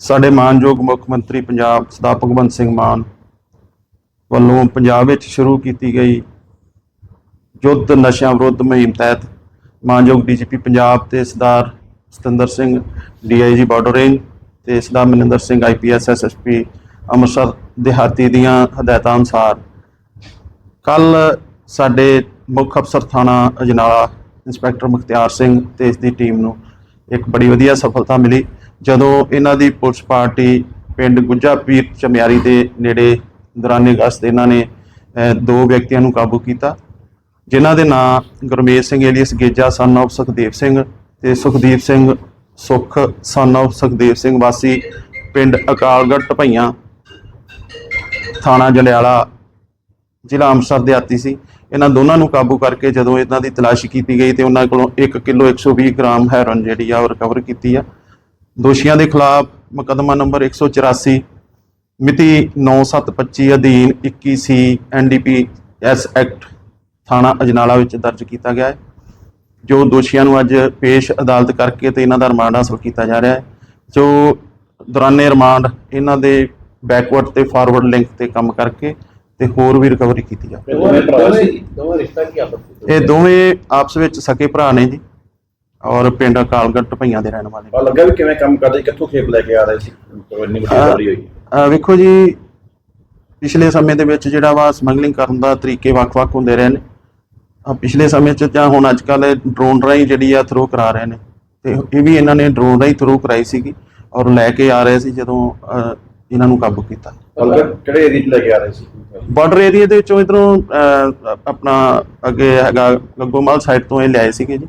ਸਾਡੇ ਮਾਨਯੋਗ ਮੁੱਖ ਮੰਤਰੀ ਪੰਜਾਬ ਸਰਦਾਰ ਭਗਵੰਤ ਸਿੰਘ ਮਾਨ ਵੱਲੋਂ ਪੰਜਾਬ ਵਿੱਚ ਸ਼ੁਰੂ ਕੀਤੀ ਗਈ ਯੁੱਧ ਨਸ਼ਿਆਂ ਵਿਰੁੱਧ ਮੁਹਿੰਮ ਤਹਿਤ ਮਾਨਯੋਗ ਡੀਜੀਪੀ ਪੰਜਾਬ ਤੇ Sardar Satinder Singh DIG border range ਤੇ ਸਰਦਾਰ ਮਨਿੰਦਰ ਸਿੰਘ ਆਈਪੀਐਸ ਐਸਐਸਪੀ ਅੰਮ੍ਰਿਤਸਰ ਦਿਹਾਤੀ ਦੀਆਂ ਹਦਾਇਤਾਂ ਅਨੁਸਾਰ ਕੱਲ ਸਾਡੇ ਮੁੱਖ ਅਫਸਰ ਥਾਣਾ ਅਜਨਾਲਾ ਇੰਸਪੈਕਟਰ ਮੁਖਤਿਆਰ ਸਿੰਘ ਤੇ ਇਸ ਦੀ ਟੀਮ ਨੂੰ ਇੱਕ ਬੜੀ ਵਧੀਆ ਸਫਲਤਾ ਮਿਲੀ। ਜਦੋਂ ਇਹਨਾਂ ਦੀ ਪੁਲਿਸ ਪਾਰਟੀ ਪਿੰਡ ਗੁੱਜਾ ਪੀਰ ਚਮਿਆਰੀ ਦੇ ਨੇੜੇ ਦੌਰਾਨੇ ਗਸ਼ਤ ਇਹਨਾਂ ਨੇ ਦੋ ਵਿਅਕਤੀਆਂ ਨੂੰ ਕਾਬੂ ਕੀਤਾ, ਜਿਨ੍ਹਾਂ ਦੇ ਨਾਂ ਗੁਰਮੇਸ਼ ਸਿੰਘ ਏਲੀਅਸ ਗੇਜਾ ਸਨ of ਸੁਖਦੇਵ ਸਿੰਘ ਤੇ ਸੁਖਦੀਪ ਸਿੰਘ ਸੁਖ ਸਨ of ਸੁਖਦੇਵ ਸਿੰਘ ਵਾਸੀ ਪਿੰਡ ਅਕਾਲਗੜ੍ਹ ਟਪਈਆਂ ਥਾਣਾ ਜਲਿਆਲਾ ਜ਼ਿਲ੍ਹਾ ਅੰਮ੍ਰਿਤਸਰ ਦੇ ਆਤੀ ਸੀ। ਇਹਨਾਂ ਦੋਨਾਂ ਨੂੰ ਕਾਬੂ ਕਰਕੇ ਜਦੋਂ ਇਹਨਾਂ ਦੀ ਤਲਾਸ਼ੀ ਕੀਤੀ ਗਈ ਤੇ ਉਹਨਾਂ ਕੋਲੋਂ 1 ਕਿਲੋ 120 ਗ੍ਰਾਮ ਹੈਰੋਇਨ ਜਿਹੜੀ ਆ ਉਹ ਰਿਕਵਰ ਕੀਤੀ ਆ। ਦੋਸ਼ੀਆਂ ਦੇ ਖਿਲਾਫ ਮੁਕੱਦਮਾ ਨੰਬਰ 184 ਮਿਤੀ 9725 ਅਧੀਨ 21 ਸੀ ਐਨਡੀਪੀ ਐਸ ਐਕਟ ਥਾਣਾ ਅਜਨਾਲਾ ਵਿੱਚ ਦਰਜ ਕੀਤਾ ਗਿਆ ਹੈ। ਜੋ ਦੋਸ਼ੀਆਂ ਨੂੰ ਅੱਜ ਪੇਸ਼ ਅਦਾਲਤ ਕਰਕੇ ਤੇ ਇਹਨਾਂ ਦਾ ਰਿਮਾਂਡ ਹਾਸਲ ਕੀਤਾ ਜਾ ਰਿਹਾ ਹੈ। ਜੋ ਦੌਰਾਨੇ ਰਿਮਾਂਡ ਇਹਨਾਂ ਦੇ ਬੈਕਵਰਡ ਤੇ ਫਾਰਵਰਡ ਲਿੰਕ ਤੇ ਕੰਮ ਕਰਕੇ ਤੇ ਹੋਰ ਵੀ ਰਿਕਵਰੀ ਕੀਤੀ ਜਾ ਦੋਵੇਂ ਭਰਾ ਸੀ? ਦੋਵੇਂ ਰਿਸ਼ਤਾ ਕੀ ਆਪਸ ਵਿੱਚ ਇਹ ਦੋਵੇਂ ਆਪਸ ਵਿੱਚ ਸਕੇ ਭਰਾ ਨੇ ਜੀ ਔਰ ਪਿੰਡ ਅਕਾਲਗੜ੍ਹ ਟਪਈਆਂ ਦੇ ਰਹਿਣ ਵਾਲੇ ਪਤਾ ਲੱਗਾ ਵੀ ਕਿਵੇਂ ਕੰਮ ਕਰਦੇ ਕਿੱਥੋਂ ਖੇਪ ਲੈ ਕੇ ਆ ਰਹੇ ਸੀ? ਇੰਨੀ ਵੱਡੀ ਵਾਰੀ ਹੋਈ। ਅਹ ਵੇਖੋ ਜੀ ਪਿਛਲੇ ਸਮੇਂ ਦੇ ਵਿੱਚ ਜਿਹੜਾ ਵਾ ਸਮਗਲਿੰਗ ਕਰਨ ਦਾ ਤਰੀਕੇ ਵੱਖ-ਵੱਖ ਹੁੰਦੇ ਰਹੇ ਨੇ। ਆਹ ਪਿਛਲੇ ਸਮੇਂ 'ਚ ਜਾਂ ਹੁਣ ਅੱਜ ਕੱਲ ਡਰੋਨ ਰਾਹੀਂ ਜਿਹੜੀ ਆ ਥਰੋ ਕਰਾ ਰਹੇ ਨੇ। ਤੇ ਇਹ ਵੀ ਇਹਨਾਂ ਨੇ ਡਰੋਨ ਰਾਹੀਂ ਥਰੋ ਕਰਾਈ ਸੀਗੀ ਔਰ ਲੈ ਕੇ ਆ ਰਹੇ ਸੀ ਜਦੋਂ ਅਹ, ਇਹਨਾਂ ਨੂੰ ਕਾਬੂ ਕੀਤਾ। ਲੱਗਾ ਕਿਹੜੇ ਏਰੀਆ 'ਚ ਲੈ ਕੇ ਆ ਰਹੇ ਸੀ? ਬਾਰਡਰ ਏਰੀਆ ਦੇ ਵਿੱਚੋਂ ਇਧਰੋਂ ਆਪਣਾ ਅੱਗੇ ਹੈਗਾ ਗੱਗੋਮਲ ਸਾਈਡ ਤੋਂ ਇਹ ਲਿਆਏ ਸੀਗੇ ਜੀ।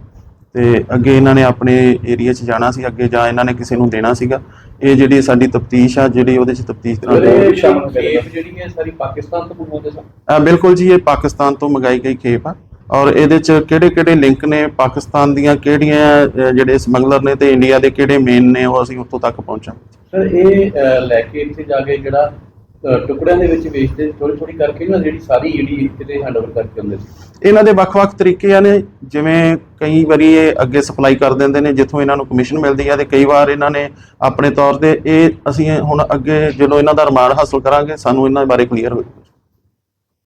ਤੇ ਅੱਗੇ ਇਹਨਾਂ ਨੇ ਆਪਣੇ ਏਰੀਆ 'ਚ ਜਾਣਾ ਸੀ ਅੱਗੇ ਜਾਂ ਇਹਨਾਂ ਨੇ ਕਿਸੇ ਨੂੰ ਦੇਣਾ ਸੀਗਾ। ਇਹ ਜਿਹੜੀ ਸਾਡੀ ਤਫਤੀਸ਼ ਆ ਜਿਹੜੀ ਉਹਦੇ 'ਚ ਤਫਤੀਸ਼ ਸ਼ਾਮਲ ਖੇਪ ਜਿਹੜੀ ਹੈ ਸਾਰੀ ਪਾਕਿਸਤਾਨ ਤੋਂ ਮੰਗਵਾਉਂਦੇ ਸਨ? ਬਿਲਕੁਲ ਜੀ ਇਹ ਪਾਕਿਸਤਾਨ ਤੋਂ ਮੰਗਾਈ ਗਈ ਖੇਪ ਆ। ਔਰ ਇਹਦੇ ਚ ਕਿਹੜੇ ਕਿਹੜੇ ਲਿੰਕ ਨੇ ਪਾਕਿਸਤਾਨ ਦੀਆਂ ਕਿਹੜੀਆਂ ਜਿਹੜੇ ਸਮਗਲਰ ਨੇ ਤੇ ਇੰਡੀਆ ਦੇ ਕਿਹੜੇ ਮੇਨ ਨੇ ਉਹ ਅਸੀਂ ਉੱਥੋਂ ਤੱਕ ਪਹੁੰਚਾਂਗੇ। ਸਰ ਇਹ ਅਹ, ਲੈ ਕੇ ਇੱਥੇ ਜਾ ਕੇ ਜਿਹੜਾ ਅਹ, ਟੁਕੜਿਆਂ ਦੇ ਵਿੱਚ ਵੇਚਦੇ ਥੋੜੀ ਥੋੜੀ ਕਰਕੇ ਨਾ ਜਿਹੜੀ ਸਾਰੀ ਜਿਹੜੀ ਕਿਤੇ ਹੈਂਡਓਵਰ ਕਰਕੇ ਹੁੰਦੇ ਸੀ। ਇਹਨਾਂ ਦੇ ਵੱਖ-ਵੱਖ ਤਰੀਕੇ ਆ ਨੇ ਜਿਵੇਂ ਕਈ ਵਾਰੀ ਇਹ ਅੱਗੇ ਸਪਲਾਈ ਕਰ ਦਿੰਦੇ ਨੇ ਜਿੱਥੋਂ ਇਹਨਾਂ ਨੂੰ ਕਮਿਸ਼ਨ ਮਿਲਦੀ ਆ ਤੇ ਕਈ ਵਾਰ ਇਹਨਾਂ ਨੇ ਆਪਣੇ ਤੌਰ ਤੇ ਇਹ ਅਸੀਂ ਹੁਣ ਅੱਗੇ ਜਦੋਂ ਇਹਨਾਂ ਦਾ ਰਿਮਾਂਡ ਹਾਸਲ ਕਰਾਂਗੇ ਸਾਨੂੰ ਇਹਨਾਂ ਬਾਰੇ ਕਲੀਅਰ ਹੋਏਗਾ